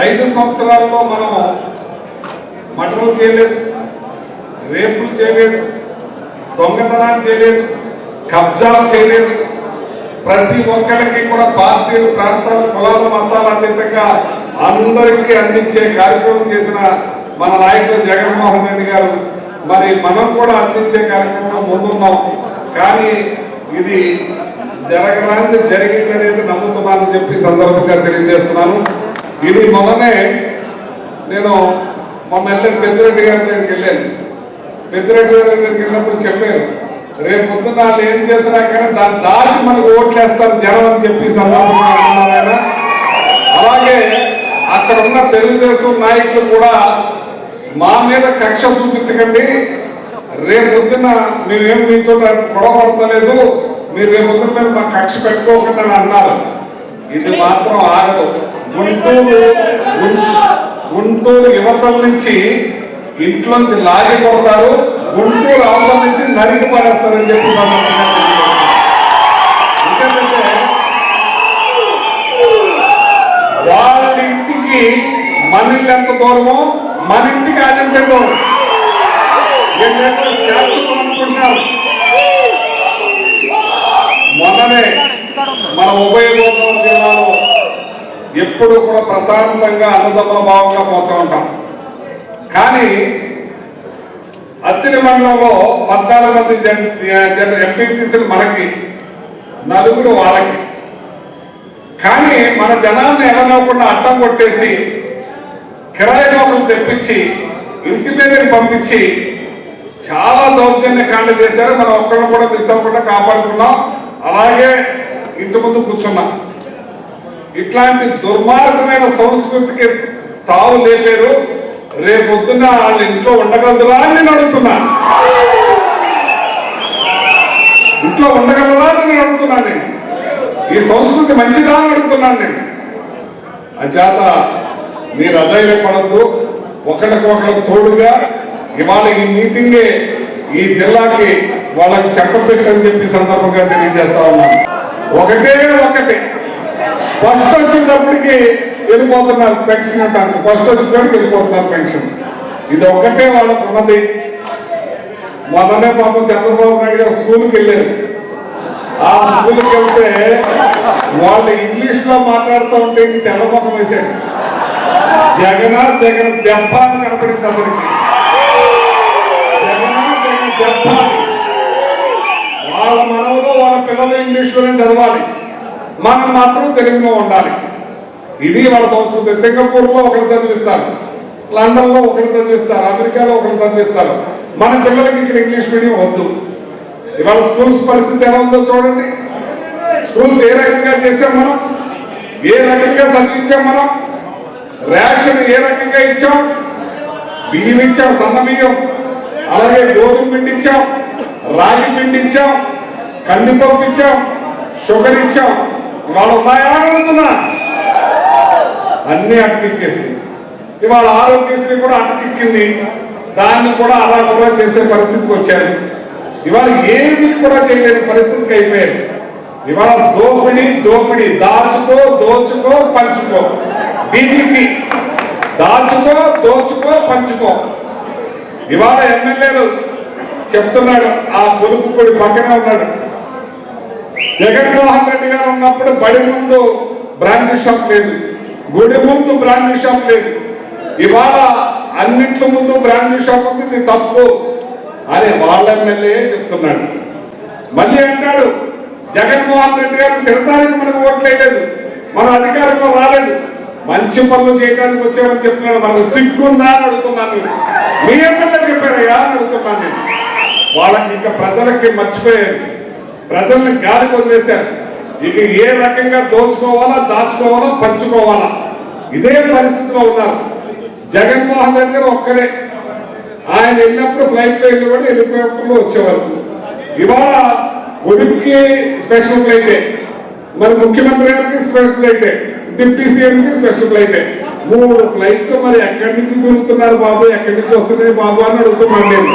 ఐదు సంవత్సరాల్లో మనం మటలు చేయలేదు రేపులు చేయలేదు దొంగతనాలు చేయలేదు కబ్జాలు చేయలేదు. ప్రతి ఒక్కరికి కూడా పార్టీలు ప్రాంతాలు కులాలు మతాల అతీతంగా అందరికీ అందించే కార్యక్రమం చేసిన మన నాయకుడు జగన్మోహన్ రెడ్డి గారు. మరి మనం కూడా అందించే కార్యక్రమంలో ముందున్నాం. కానీ ఇది జరగరాంది జరిగిందనేది నమ్ముతున్నానని చెప్పి సందర్భంగా తెలియజేస్తున్నాను. ఇది మొన్ననే నేను మొన్న వెళ్ళాను పెద్దిరెడ్డి గారి దగ్గరికి వెళ్ళాను. పెద్దిరెడ్డి గారి దగ్గరికి వెళ్ళినప్పుడు చెప్పారు రేపు పొద్దున్న వాళ్ళు ఏం చేసినా కానీ దాన్ని దాటి మనకు ఓట్లేస్తారు జనం అని చెప్పి సందర్భంగా అలాగే అక్కడ ఉన్న తెలుగుదేశం నాయకులు కూడా మా మీద కక్ష చూపించకండి. రేపు పొద్దున్న మేమేం మీతో గొడవ పడతలేదు మీరు రేపు పొద్దున్న మీద మా కక్ష పెట్టుకోకుండా అని అన్నారు. ఇది మాత్రం ఆగదు. గుంటూరు గుంటూరు యువతల నుంచి ఇంట్లోంచి లాగి కొడతారు. గుంటూరు అవతల నుంచి నరికి పడేస్తారని చెప్పి ఎందుకంటే వాళ్ళ ఇంటికి మన ఇల్లు ఎంత దూరమో మన ఇంటికి ఆయన దూరం అనుకుంటున్నారు. మొన్ననే మన ఉభయ గోదావరి జిల్లాలో ఎప్పుడు కూడా ప్రశాంతంగా అన్నదమ్ముల భావంగా పోతూ ఉంటాం. కానీ అత్తిలి మండలంలో పద్నాలుగు మంది జన్ జన్ ఎంపీటీసీలు మనకి నలుగురు వాళ్ళకి. కానీ మన జనాన్ని ఎవరినవ్వకుండా అడ్డం కొట్టేసి కిరాయి నౌకలు తెప్పించి ఇంటి మీదకి పంపించి చాలా దౌర్జన్య కాండ చేశారు. మనం ఒక్కరిని కూడా మిస్ అవ్వకుండా కాపాడుకున్నాం అలాగే ఇంటి ముందు కూర్చున్నా. ఇట్లాంటి దుర్మార్గమైన సంస్కృతికి తావు లేపారు. రేపొద్దున వాళ్ళ ఇంట్లో ఉండగలదురా అని నేను అడుగుతున్నా. ఇంట్లో ఉండగలరా అని నేను అడుగుతున్నాను నేను. ఈ సంస్కృతి మంచిదా అని అడుగుతున్నాను నేను. అంచేత మీరు అధైర్యపడద్దు ఒకరికొకరు తోడుగా ఇవాళ ఈ మీటింగే ఈ జిల్లాకి వాళ్ళకి చెప్పపెట్టని చెప్పి సందర్భంగా తెలియజేస్తా ఉన్నాను. ఒకటే ఒకటి. ఫస్ట్ వచ్చేటప్పటికి వెళ్ళిపోతున్నారు పెన్షన్ అంటారు. ఫస్ట్ వచ్చేటప్పటికి వెళ్ళిపోతున్నారు పెన్షన్ ఇది ఒక్కటే వాళ్ళకు ఉన్నది. మొన్ననే పాపం చంద్రబాబు నాయుడు గారు స్కూల్కి వెళ్ళారు. ఆ స్కూల్కి వెళ్తే వాళ్ళు ఇంగ్లీష్లో మాట్లాడుతూ ఉంటే ఇది తెల్లముఖం వేశాడు జగన్ జగన్ దెబ్బ అని కనపడింది అతనికి జగన్ జగన్ దెబ్బ అని. వాళ్ళ మనవలు వాళ్ళ పిల్లలు ఇంగ్లీష్లోనే చదవాలి. మనం మాత్రం తెలుగులో ఉండాలి. ఇది వాళ్ళ సంస్కృతి. సింగపూర్లో ఒకరు చదివిస్తారు. లండన్లో ఒకరు చదివిస్తారు. అమెరికాలో ఒకరు చదివిస్తారు. మన పిల్లలకి ఇక్కడ ఇంగ్లీష్ మీడియం వద్దు. ఇవాళ స్కూల్స్ పరిస్థితి ఎలా ఉందో చూడండి. స్కూల్స్ ఏ రకంగా చేసాం మనం? ఏ రకంగా చదివించాం మనం? రేషన్ ఏ రకంగా ఇచ్చాం? బియ్యం ఇచ్చాం సన్న బియ్యం. అలాగే గోధుమ పిండి ఇచ్చాం రాగి పిండి ఇచ్చాం. కందిపప్పు ఇచ్చాం షుగర్ ఇచ్చాం. ఇవాళ ఉన్నాయా అడుగుతున్నా అన్ని అటకెక్కేసి ఇవాళ ఆరోగ్యశ్రీ కూడా అటకెక్కింది దాన్ని కూడా అలా కూడా చేసే పరిస్థితికి వచ్చారు. ఇవాళ ఏది కూడా చేయలేని పరిస్థితికి అయిపోయారు. ఇవాళ దోపిడి దోపిడి. దాచుకో దోచుకో పంచుకో. బీపీపీ దాచుకో దోచుకో పంచుకో. ఇవాళ ఎమ్మెల్యేలు చెప్తున్నాడు ఆ పొలుపు పొడి పక్కనే ఉన్నాడు. జగన్మోహన్ రెడ్డి గారు ఉన్నప్పుడు బడి ముందు బ్రాంచ్ షాప్ లేదు. గుడి ముందు బ్రాంచ్ షాప్ లేదు. ఇవాళ అన్నింటి ముందు బ్రాంచ్ షాప్ ఉంది ఇది తప్పు. అని వాళ్ళ ఎమ్మెల్యే చెప్తున్నాడు. మళ్ళీ అంటాడు జగన్మోహన్ రెడ్డి గారు తిరగడానికి మనకు ఓట్లేదు మన అధికారంలో రాలేదు. మంచి పనులు చేయడానికి వచ్చామని చెప్తున్నాడు. మనకు సిగ్గుందా అని అడుగుతున్నాను మీ ఎమ్మెల్యే చెప్పారయ్యా అని అడుగుతున్నాను నేను. వాళ్ళకి ఇంకా ప్రజలకి మర్చిపోయారు. ప్రజల్ని గాలికి వదిలేశారు ఇక ఏ రకంగా దోచుకోవాలా దాచుకోవాలా పంచుకోవాలా? ఇదే పరిస్థితిలో ఉన్నారు. జగన్మోహన్ రెడ్డి గారు ఒక్కడే. ఆయన వెళ్ళినప్పుడు ఫ్లైట్లో వెళ్ళేవాడు హెలికాప్టర్లో వచ్చేవారు ఇవాళ కొడుక్కి స్పెషల్ ఫ్లైటే మరి ముఖ్యమంత్రి గారికి స్పెషల్ ఫ్లైటే డిప్యూటీ సీఎంకి స్పెషల్ ఫ్లైటే మూడు ఫ్లైట్లు మరి ఎక్కడి నుంచి దూరుతున్నారు బాబు? ఎక్కడి నుంచి వస్తున్నాయి బాబు అని అడుగుతున్నాను నేను.